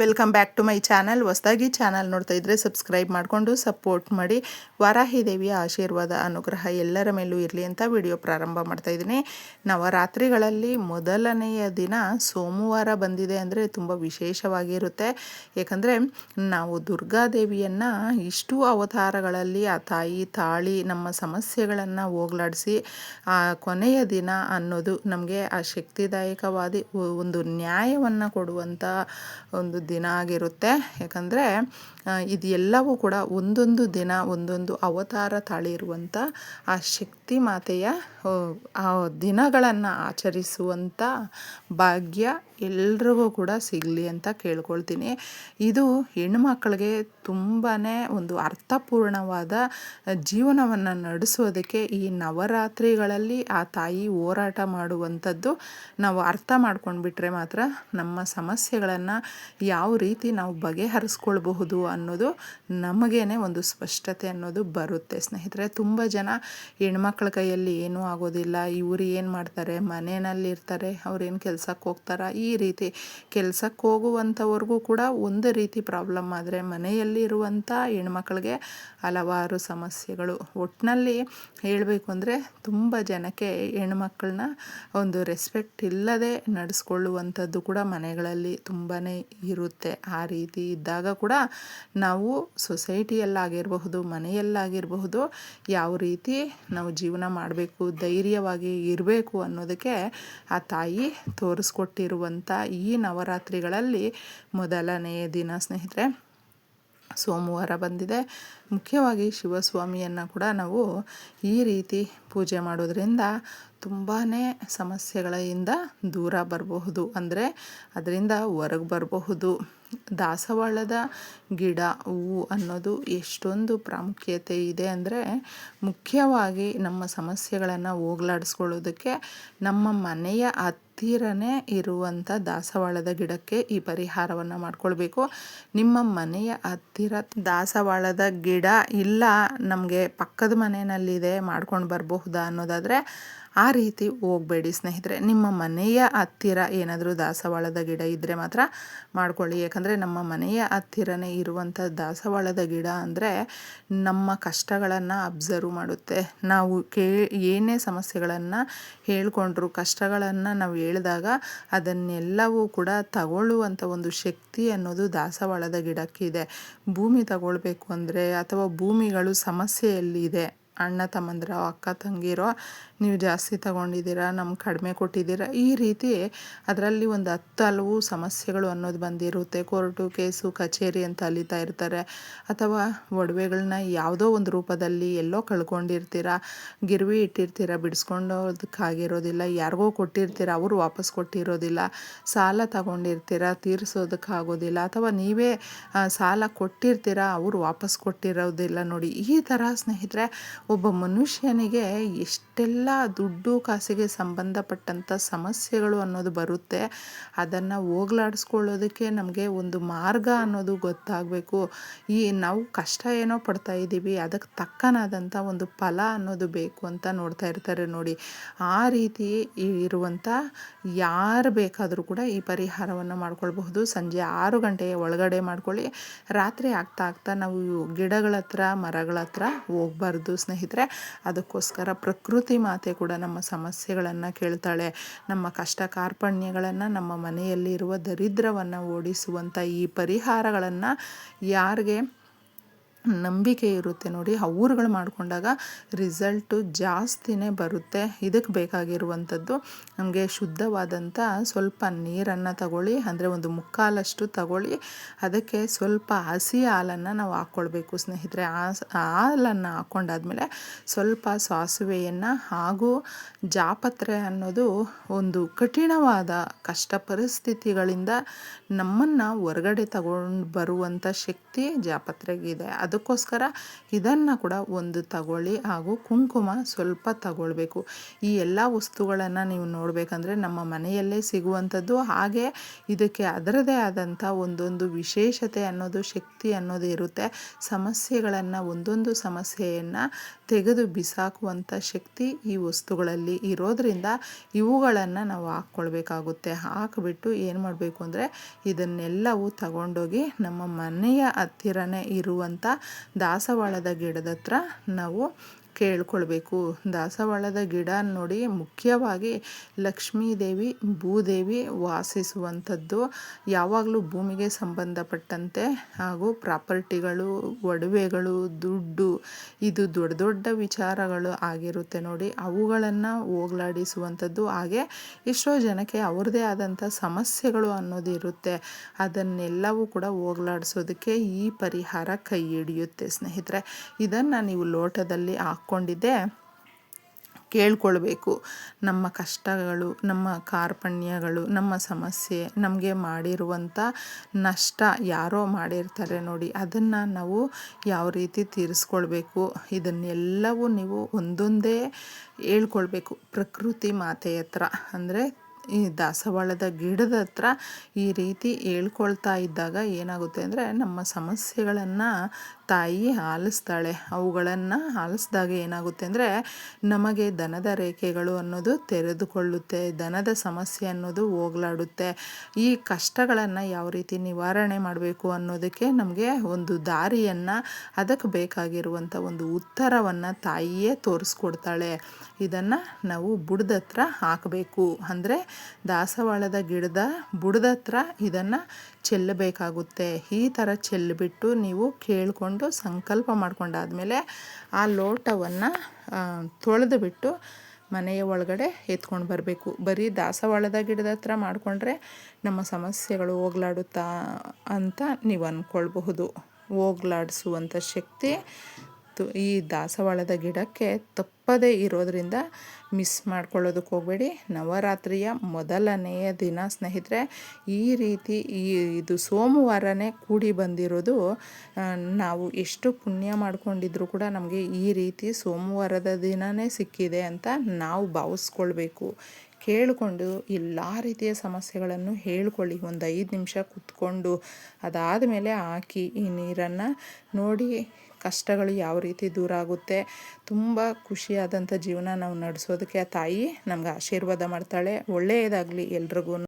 Welcome back to my channel ಹೊಸದಾಗಿ channel ನೋಡ್ತಾ ಇದ್ದರೆ ಸಬ್ಸ್ಕ್ರೈಬ್ ಮಾಡಿಕೊಂಡು ಸಪೋರ್ಟ್ ಮಾಡಿ. ವಾರಾಹಿ ದೇವಿಯ ಆಶೀರ್ವಾದ, ಅನುಗ್ರಹ ಎಲ್ಲರ ಮೇಲೂ ಇರಲಿ ಅಂತ ವಿಡಿಯೋ ಪ್ರಾರಂಭ ಮಾಡ್ತಾ ಇದ್ದೀನಿ. ನವರಾತ್ರಿಗಳಲ್ಲಿ ಮೊದಲನೆಯ ದಿನ ಸೋಮವಾರ ಬಂದಿದೆ ಅಂದರೆ ತುಂಬ ವಿಶೇಷವಾಗಿರುತ್ತೆ. ಏಕೆಂದರೆ ನಾವು ದುರ್ಗಾದೇವಿಯನ್ನು ಇಷ್ಟು ಅವತಾರಗಳಲ್ಲಿ ಆ ತಾಯಿ, ತಾಳಿ ನಮ್ಮ ಸಮಸ್ಯೆಗಳನ್ನು ಹೋಗ್ಲಾಡಿಸಿ, ಆ ಕೊನೆಯ ದಿನ ಅನ್ನೋದು ನಮಗೆ ಆ ಶಕ್ತಿದಾಯಕವಾದಿ, ಒಂದು ನ್ಯಾಯವನ್ನು ಕೊಡುವಂಥ ಒಂದು ದಿನ ಆಗಿರುತ್ತೆ. ಯಾಕಂದರೆ ಇದು ಎಲ್ಲವೂ ಕೂಡ ಒಂದೊಂದು ದಿನ, ಒಂದೊಂದು ಅವತಾರ ತಾಳಿರುವಂಥ ಆ ಶಕ್ತಿ ಮಾತೆಯ, ಆ ದಿನಗಳನ್ನು ಆಚರಿಸುವಂಥ ಭಾಗ್ಯ ಎಲ್ರಿಗೂ ಕೂಡ ಸಿಗಲಿ ಅಂತ ಕೇಳ್ಕೊಳ್ತೀನಿ. ಇದು ಹೆಣ್ಮಕ್ಳಿಗೆ ತುಂಬಾ ಒಂದು ಅರ್ಥಪೂರ್ಣವಾದ ಜೀವನವನ್ನು ನಡೆಸೋದಕ್ಕೆ ಈ ನವರಾತ್ರಿಗಳಲ್ಲಿ ಆ ತಾಯಿ ಹೋರಾಟ ಮಾಡುವಂಥದ್ದು ನಾವು ಅರ್ಥ ಮಾಡ್ಕೊಂಡ್ಬಿಟ್ರೆ ಮಾತ್ರ ನಮ್ಮ ಸಮಸ್ಯೆಗಳನ್ನು ಯಾವ ರೀತಿ ನಾವು ಬಗೆಹರಿಸ್ಕೊಳ್ಬಹುದು ಅನ್ನೋದು ನಮಗೇನೆ ಒಂದು ಸ್ಪಷ್ಟತೆ ಅನ್ನೋದು ಬರುತ್ತೆ. ಸ್ನೇಹಿತರೆ, ತುಂಬ ಜನ ಹೆಣ್ಮಕ್ಳ ಕೈಯಲ್ಲಿ ಏನೂ ಆಗೋದಿಲ್ಲ. ಇವರು ಏನು ಮಾಡ್ತಾರೆ? ಮನೆಯಲ್ಲಿ ಇರ್ತಾರೆ. ಅವ್ರೇನು ಕೆಲ್ಸಕ್ಕೆ ಹೋಗ್ತಾರ? ಈ ರೀತಿ ಕೆಲ್ಸಕ್ಕೆ ಹೋಗುವಂಥವ್ರಿಗೂ ಕೂಡ ಒಂದು ರೀತಿ ಪ್ರಾಬ್ಲಮ್ ಆದರೆ ಮನೆಯಲ್ಲಿ ಇರುವಂಥ ಹೆಣ್ಮಕ್ಳಿಗೆ ಹಲವಾರು ಸಮಸ್ಯೆಗಳು. ಒಟ್ಟಿನಲ್ಲಿ ಹೇಳಬೇಕು ಅಂದರೆ ತುಂಬ ಜನಕ್ಕೆ ಹೆಣ್ಮಕ್ಳನ್ನ ಒಂದು ರೆಸ್ಪೆಕ್ಟ್ ಇಲ್ಲದೆ ನಡೆಸ್ಕೊಳ್ಳುವಂಥದ್ದು ಕೂಡ ಮನೆಗಳಲ್ಲಿ ತುಂಬಾ ಇರುತ್ತೆ. ಆ ರೀತಿ ಇದ್ದಾಗ ಕೂಡ ನಾವು ಸೊಸೈಟಿಯಲ್ಲಾಗಿರಬಹುದು, ಮನೆಯಲ್ಲಾಗಿರಬಹುದು, ಯಾವ ರೀತಿ ನಾವು ಜೀವನ ಮಾಡಬೇಕು, ಧೈರ್ಯವಾಗಿ ಇರಬೇಕು ಅನ್ನೋದಕ್ಕೆ ಆ ತಾಯಿ ತೋರಿಸ್ಕೊಟ್ಟಿರುವಂಥ ಈ ನವರಾತ್ರಿಗಳಲ್ಲಿ ಮೊದಲನೆಯ ದಿನ, ಸ್ನೇಹಿತರೆ. ಸೋಮವಾರ ಬಂದಿದೆ. ಮುಖ್ಯವಾಗಿ ಶಿವಸ್ವಾಮಿಯನ್ನು ಕೂಡ ನಾವು ಈ ರೀತಿ ಪೂಜೆ ಮಾಡೋದ್ರಿಂದ ತುಂಬಾ ಸಮಸ್ಯೆಗಳಿಂದ ದೂರ ಬರಬಹುದು. ಅಂದರೆ ಅದರಿಂದ ಹೊರಗೆ ಬರಬಹುದು. ದಾಸವಾಳದ ಗಿಡ, ಹೂವು ಅನ್ನೋದು ಎಷ್ಟೊಂದು ಪ್ರಾಮುಖ್ಯತೆ ಇದೆ ಅಂದರೆ ಮುಖ್ಯವಾಗಿ ನಮ್ಮ ಸಮಸ್ಯೆಗಳನ್ನು ಹೋಗ್ಲಾಡಿಸ್ಕೊಳ್ಳೋದಕ್ಕೆ ನಮ್ಮ ಮನೆಯ ಹತ್ತಿರನೇ ಇರುವಂಥ ದಾಸವಾಳದ ಗಿಡಕ್ಕೆ ಈ ಪರಿಹಾರವನ್ನು ಮಾಡ್ಕೊಳ್ಬೇಕು. ನಿಮ್ಮ ಮನೆಯ ಹತ್ತಿರ ದಾಸವಾಳದ ಗಿಡ ಇಲ್ಲ, ನಮಗೆ ಪಕ್ಕದ ಮನೆಯಲ್ಲಿದೆ ಮಾಡ್ಕೊಂಡು ಬರಬಹುದಾ ಅನ್ನೋದಾದರೆ ಆ ರೀತಿ ಹೋಗಬೇಡಿ ಸ್ನೇಹಿತರೆ. ನಿಮ್ಮ ಮನೆಯ ಹತ್ತಿರ ಏನಾದರೂ ದಾಸವಾಳದ ಗಿಡ ಇದ್ದರೆ ಮಾತ್ರ ಮಾಡ್ಕೊಳ್ಳಿ. ಯಾಕಂದರೆ ನಮ್ಮ ಮನೆಯ ಹತ್ತಿರನೇ ಇರುವಂಥ ದಾಸವಾಳದ ಗಿಡ ಅಂದರೆ ನಮ್ಮ ಕಷ್ಟಗಳನ್ನು ಅಬ್ಸರ್ವ್ ಮಾಡುತ್ತೆ. ನಾವು ಕೇ, ಏನೇ ಸಮಸ್ಯೆಗಳನ್ನು ಹೇಳ್ಕೊಂಡ್ರು, ಕಷ್ಟಗಳನ್ನು ನಾವು ಹೇಳಿದಾಗ ಅದನ್ನೆಲ್ಲವೂ ಕೂಡ ತಗೊಳ್ಳುವಂಥ ಒಂದು ಶಕ್ತಿ ಅನ್ನೋದು ದಾಸವಾಳದ ಗಿಡಕ್ಕಿದೆ. ಭೂಮಿ ತಗೊಳ್ಬೇಕು ಅಂದರೆ ಅಥವಾ ಭೂಮಿಗಳು ಸಮಸ್ಯೆಯಲ್ಲಿದೆ ಅಣ್ಣ, ತಮ್ಮಂದಿರೋ, ಅಕ್ಕ, ತಂಗಿರೋ ನೀವು ಜಾಸ್ತಿ ತಗೊಂಡಿದ್ದೀರಾ ನಮ್ಗೆ ಕಡಿಮೆ ಕೊಟ್ಟಿದ್ದೀರಾ, ಈ ರೀತಿ ಅದರಲ್ಲಿ ಒಂದು ಹತ್ತು ಹಲವು ಸಮಸ್ಯೆಗಳು ಅನ್ನೋದು ಬಂದಿರುತ್ತೆ. ಕೋರ್ಟು, ಕೇಸು, ಕಚೇರಿ ಅಂತ ಅಲಿತಾ ಇರ್ತಾರೆ. ಅಥವಾ ಒಡವೆಗಳನ್ನ ಯಾವುದೋ ಒಂದು ರೂಪದಲ್ಲಿ ಎಲ್ಲೋ ಕಳ್ಕೊಂಡಿರ್ತೀರ, ಗಿರ್ವಿ ಇಟ್ಟಿರ್ತೀರ, ಬಿಡಿಸ್ಕೊಂಡೋದಕ್ಕಾಗಿರೋದಿಲ್ಲ, ಯಾರಿಗೋ ಕೊಟ್ಟಿರ್ತೀರ, ಅವರು ವಾಪಸ್ ಕೊಟ್ಟಿರೋದಿಲ್ಲ, ಸಾಲ ತಗೊಂಡಿರ್ತೀರ, ತೀರಿಸೋದಕ್ಕಾಗೋದಿಲ್ಲ, ಅಥವಾ ನೀವೇ ಸಾಲ ಕೊಟ್ಟಿರ್ತೀರ, ಅವರು ವಾಪಸ್ ಕೊಟ್ಟಿರೋದಿಲ್ಲ ನೋಡಿ, ಈ ಥರ ಸ್ನೇಹಿತರೆ ಒಬ್ಬ ಮನುಷ್ಯನಿಗೆ ಎಷ್ಟೆಲ್ಲ ದುಡ್ಡು ಕಾಸಿಗೆ ಸಂಬಂಧಪಟ್ಟಂಥ ಸಮಸ್ಯೆಗಳು ಅನ್ನೋದು ಬರುತ್ತೆ, ಅದನ್ನು ಹೋಗ್ಲಾಡಿಸ್ಕೊಳ್ಳೋದಕ್ಕೆ ನಮಗೆ ಒಂದು ಮಾರ್ಗ ಅನ್ನೋದು ಗೊತ್ತಾಗಬೇಕು. ಈ ನಾವು ಕಷ್ಟ ಏನೋ ಪಡ್ತಾ ಇದ್ದೀವಿ, ಅದಕ್ಕೆ ತಕ್ಕನಾದಂಥ ಒಂದು ಫಲ ಅನ್ನೋದು ಬೇಕು ಅಂತ ನೋಡ್ತಾ ಇರ್ತಾರೆ ನೋಡಿ. ಆ ರೀತಿ ಇರುವಂಥ ಯಾರು ಬೇಕಾದರೂ ಕೂಡ ಈ ಪರಿಹಾರವನ್ನು ಮಾಡ್ಕೊಳ್ಬಹುದು. ಸಂಜೆ ಆರು ಗಂಟೆಯ ಒಳಗಡೆ ಮಾಡ್ಕೊಳ್ಳಿ. ರಾತ್ರಿ ಆಗ್ತಾ ಆಗ್ತಾ ನಾವು ಗಿಡಗಳ ಹತ್ರ ಮರಗಳ ಹತ್ರ ಹೋಗ್ಬಾರ್ದು ಸ್ನೇಹಿತರೆ ಅದಕ್ಕೋಸ್ಕರ ಪ್ರಕೃತಿ ಮಾತೆ ಕೂಡ ನಮ್ಮ ಸಮಸ್ಯೆಗಳನ್ನು ಕೇಳ್ತಾಳೆ. ನಮ್ಮ ಕಷ್ಟ ಕಾರ್ಪಣ್ಯಗಳನ್ನು, ನಮ್ಮ ಮನೆಯಲ್ಲಿರುವ ದರಿದ್ರವನ್ನು ಓಡಿಸುವಂಥ ಈ ಪರಿಹಾರಗಳನ್ನು ಯಾರಿಗೆ ನಂಬಿಕೆ ಇರುತ್ತೆ ನೋಡಿ. ಅವ್ರುಗಳು ಮಾಡಿಕೊಂಡಾಗ ರಿಸಲ್ಟು ಜಾಸ್ತಿನೇ ಬರುತ್ತೆ. ಇದಕ್ಕೆ ಬೇಕಾಗಿರುವಂಥದ್ದು ನಮಗೆ ಶುದ್ಧವಾದಂಥ ಸ್ವಲ್ಪ ನೀರನ್ನು ತಗೊಳ್ಳಿ, ಅಂದರೆ ಒಂದು ಮುಕ್ಕಾಲಷ್ಟು ತಗೊಳ್ಳಿ. ಅದಕ್ಕೆ ಸ್ವಲ್ಪ ಹಸಿ ಹಾಲನ್ನು ನಾವು ಹಾಕ್ಕೊಳ್ಬೇಕು ಸ್ನೇಹಿತರೆ. ಆ ಹಾಲನ್ನು ಹಾಕ್ಕೊಂಡಾದ್ಮೇಲೆ ಸ್ವಲ್ಪ ಸಾಸಿವೆಯನ್ನು ಹಾಗೂ ಜಾಪತ್ರೆ ಅನ್ನೋದು ಒಂದು ಕಠಿಣವಾದ ಕಷ್ಟ ಪರಿಸ್ಥಿತಿಗಳಿಂದ ನಮ್ಮನ್ನು ಹೊರಗಡೆ ತಗೊಂಡು ಬರುವಂಥ ಶಕ್ತಿ ಜಾಪತ್ರೆಗಿದೆ ಅದು ಅದಕ್ಕೋಸ್ಕರ ಇದನ್ನು ಕೂಡ ಒಂದು ತಗೊಳ್ಳಿ ಹಾಗೂ ಕುಂಕುಮ ಸ್ವಲ್ಪ ತಗೊಳ್ಬೇಕು. ಈ ಎಲ್ಲ ವಸ್ತುಗಳನ್ನು ನೀವು ನೋಡಬೇಕಂದ್ರೆ ನಮ್ಮ ಮನೆಯಲ್ಲೇ ಸಿಗುವಂಥದ್ದು ಹಾಗೆ ಇದಕ್ಕೆ ಅದರದೇ ಆದಂಥ ಒಂದೊಂದು ವಿಶೇಷತೆ ಅನ್ನೋದು, ಶಕ್ತಿ ಅನ್ನೋದು ಇರುತ್ತೆ. ಸಮಸ್ಯೆಗಳನ್ನು, ಒಂದೊಂದು ಸಮಸ್ಯೆಯನ್ನು ತೆಗೆದು ಬಿಸಾಕುವಂಥ ಶಕ್ತಿ ಈ ವಸ್ತುಗಳಲ್ಲಿ ಇರೋದರಿಂದ ಇವುಗಳನ್ನು ನಾವು ಹಾಕ್ಕೊಳ್ಬೇಕಾಗುತ್ತೆ. ಹಾಕಿಬಿಟ್ಟು ಏನು ಮಾಡಬೇಕು ಅಂದರೆ ಇದನ್ನೆಲ್ಲವೂ ತಗೊಂಡೋಗಿ ನಮ್ಮ ಮನೆಯ ಹತ್ತಿರನೇ ಇರುವಂಥ ದಾಸವಾಳದ ಗಿಡದ ಹತ್ರ ನಾವು ಕೇಳ್ಕೊಳ್ಬೇಕು. ದಾಸವಾಳದ ಗಿಡ ನೋಡಿ ಮುಖ್ಯವಾಗಿ ಲಕ್ಷ್ಮೀದೇವಿ, ಭೂದೇವಿ ವಾಸಿಸುವಂಥದ್ದು ಯಾವಾಗಲೂ ಭೂಮಿಗೆ ಸಂಬಂಧಪಟ್ಟಂತೆ ಹಾಗೂ ಪ್ರಾಪರ್ಟಿಗಳು, ಒಡವೆಗಳು, ದುಡ್ಡು, ಇದು ದೊಡ್ಡ ದೊಡ್ಡ ವಿಚಾರಗಳು ಆಗಿರುತ್ತೆ ನೋಡಿ. ಅವುಗಳನ್ನು ಹೋಗ್ಲಾಡಿಸುವಂಥದ್ದು. ಹಾಗೆ ಎಷ್ಟೋ ಜನಕ್ಕೆ ಅವ್ರದ್ದೇ ಆದಂಥ ಸಮಸ್ಯೆಗಳು ಅನ್ನೋದು ಇರುತ್ತೆ. ಅದನ್ನೆಲ್ಲವೂ ಕೂಡ ಹೋಗ್ಲಾಡಿಸೋದಕ್ಕೆ ಈ ಪರಿಹಾರ ಕೈ ಹಿಡಿಯುತ್ತೆ ಸ್ನೇಹಿತರೆ. ಇದನ್ನು ನೀವು ಲೋಟದಲ್ಲಿ ಹಾಕ್ಕೊಂಡಿದ್ದೆ ಕೇಳ್ಕೊಳ್ಬೇಕು. ನಮ್ಮ ಕಷ್ಟಗಳು, ನಮ್ಮ ಕಾರ್ಪಣ್ಯಗಳು, ನಮ್ಮ ಸಮಸ್ಯೆ, ನಮಗೆ ಮಾಡಿರುವಂಥ ನಷ್ಟ ಯಾರೋ ಮಾಡಿರ್ತಾರೆ ನೋಡಿ. ಅದನ್ನು ನಾವು ಯಾವ ರೀತಿ ತೀರಿಸ್ಕೊಳ್ಬೇಕು? ಇದನ್ನೆಲ್ಲವೂ ನೀವು ಒಂದೊಂದೇ ಹೇಳ್ಕೊಳ್ಬೇಕು. ಪ್ರಕೃತಿ ಮಾತೆ ಹತ್ರ ಅಂದರೆ ಈ ದಾಸವಾಳದ ಗಿಡದ ಹತ್ರ ಈ ರೀತಿ ಹೇಳ್ಕೊಳ್ತಾ ಇದ್ದಾಗ ಏನಾಗುತ್ತೆ ಅಂದರೆ ನಮ್ಮ ಸಮಸ್ಯೆಗಳನ್ನು ತಾಯಿ ಆಲಿಸ್ತಾಳೆ. ಅವುಗಳನ್ನು ಆಲಿಸ್ದಾಗ ಏನಾಗುತ್ತೆ ಅಂದರೆ, ನಮಗೆ ದನದ ರೇಖೆಗಳು ಅನ್ನೋದು ತೆರೆದುಕೊಳ್ಳುತ್ತೆ, ದನದ ಸಮಸ್ಯೆ ಅನ್ನೋದು ಹೋಗ್ಲಾಡುತ್ತೆ. ಈ ಕಷ್ಟಗಳನ್ನು ಯಾವ ರೀತಿ ನಿವಾರಣೆ ಮಾಡಬೇಕು ಅನ್ನೋದಕ್ಕೆ ನಮಗೆ ಒಂದು ದಾರಿಯನ್ನು, ಅದಕ್ಕೆ ಬೇಕಾಗಿರುವಂಥ ಒಂದು ಉತ್ತರವನ್ನು ತಾಯಿಯೇ ತೋರಿಸ್ಕೊಡ್ತಾಳೆ. ಇದನ್ನು ನಾವು ಬುಡದತ್ರ ಹಾಕಬೇಕು. ಅಂದರೆ ದಾಸವಾಳದ ಗಿಡದ ಬುಡದತ್ರ ಇದನ್ನು ಚೆಲ್ಲಬೇಕಾಗುತ್ತೆ. ಈ ಥರ ಚೆಲ್ಲಿಬಿಟ್ಟು ನೀವು ಕೇಳಿಕೊಂಡು ಸಂಕಲ್ಪ ಮಾಡ್ಕೊಂಡಾದಮೇಲೆ ಆ ಲೋಟವನ್ನು ತೊಳೆದು ಬಿಟ್ಟು ಮನೆಯ ಒಳಗಡೆ ಎತ್ಕೊಂಡು ಬರಬೇಕು. ಬರೀ ದಾಸವಾಳದ ಗಿಡದ ಹತ್ರ ಮಾಡಿಕೊಂಡ್ರೆ ನಮ್ಮ ಸಮಸ್ಯೆಗಳು ಹೋಗ್ಲಾಡುತ್ತಾ ಅಂತ ನೀವು ಅಂದ್ಕೊಳ್ಬಹುದು ಹೋಗ್ಲಾಡಿಸುವಂಥ ಶಕ್ತಿ ಈ ದಾಸವಾಳದ ಗಿಡಕ್ಕೆ ತಪ್ಪದೇ ಇರೋದರಿಂದ ಮಿಸ್ ಮಾಡ್ಕೊಳ್ಳೋದಕ್ಕೆ ಹೋಗಬೇಡಿ. ನವರಾತ್ರಿಯ ಮೊದಲನೆಯ ದಿನ ಸ್ನೇಹಿತರೆ, ಈ ರೀತಿ ಈ ಇದು ಸೋಮವಾರನೇ ಕೂಡಿ ಬಂದಿರೋದು ನಾವು ಎಷ್ಟು ಪುಣ್ಯ ಮಾಡ್ಕೊಂಡಿದ್ರು ಕೂಡ ನಮಗೆ ಈ ರೀತಿ ಸೋಮವಾರದ ದಿನವೇ ಸಿಕ್ಕಿದೆ ಅಂತ ನಾವು ಭಾವಿಸ್ಕೊಳ್ಬೇಕು. ಕೇಳಿಕೊಂಡು ಎಲ್ಲ ರೀತಿಯ ಸಮಸ್ಯೆಗಳನ್ನು ಹೇಳ್ಕೊಳ್ಳಿ. ಒಂದು ಐದು ನಿಮಿಷ ಕುತ್ಕೊಂಡು ಅದಾದ ಮೇಲೆ ಹಾಕಿ ಈ ನೀರನ್ನು ನೋಡಿ ಕಷ್ಟಗಳು ಯಾವ ರೀತಿ ದೂರ ಆಗುತ್ತೆ. ತುಂಬ ಖುಷಿಯಾದಂಥ ಜೀವನ ನಾವು ನಡೆಸೋದಕ್ಕೆ ಆ ತಾಯಿ ನಮ್ಗೆ ಆಶೀರ್ವಾದ ಮಾಡ್ತಾಳೆ. ಒಳ್ಳೆಯದಾಗಲಿ ಎಲ್ರಿಗೂ.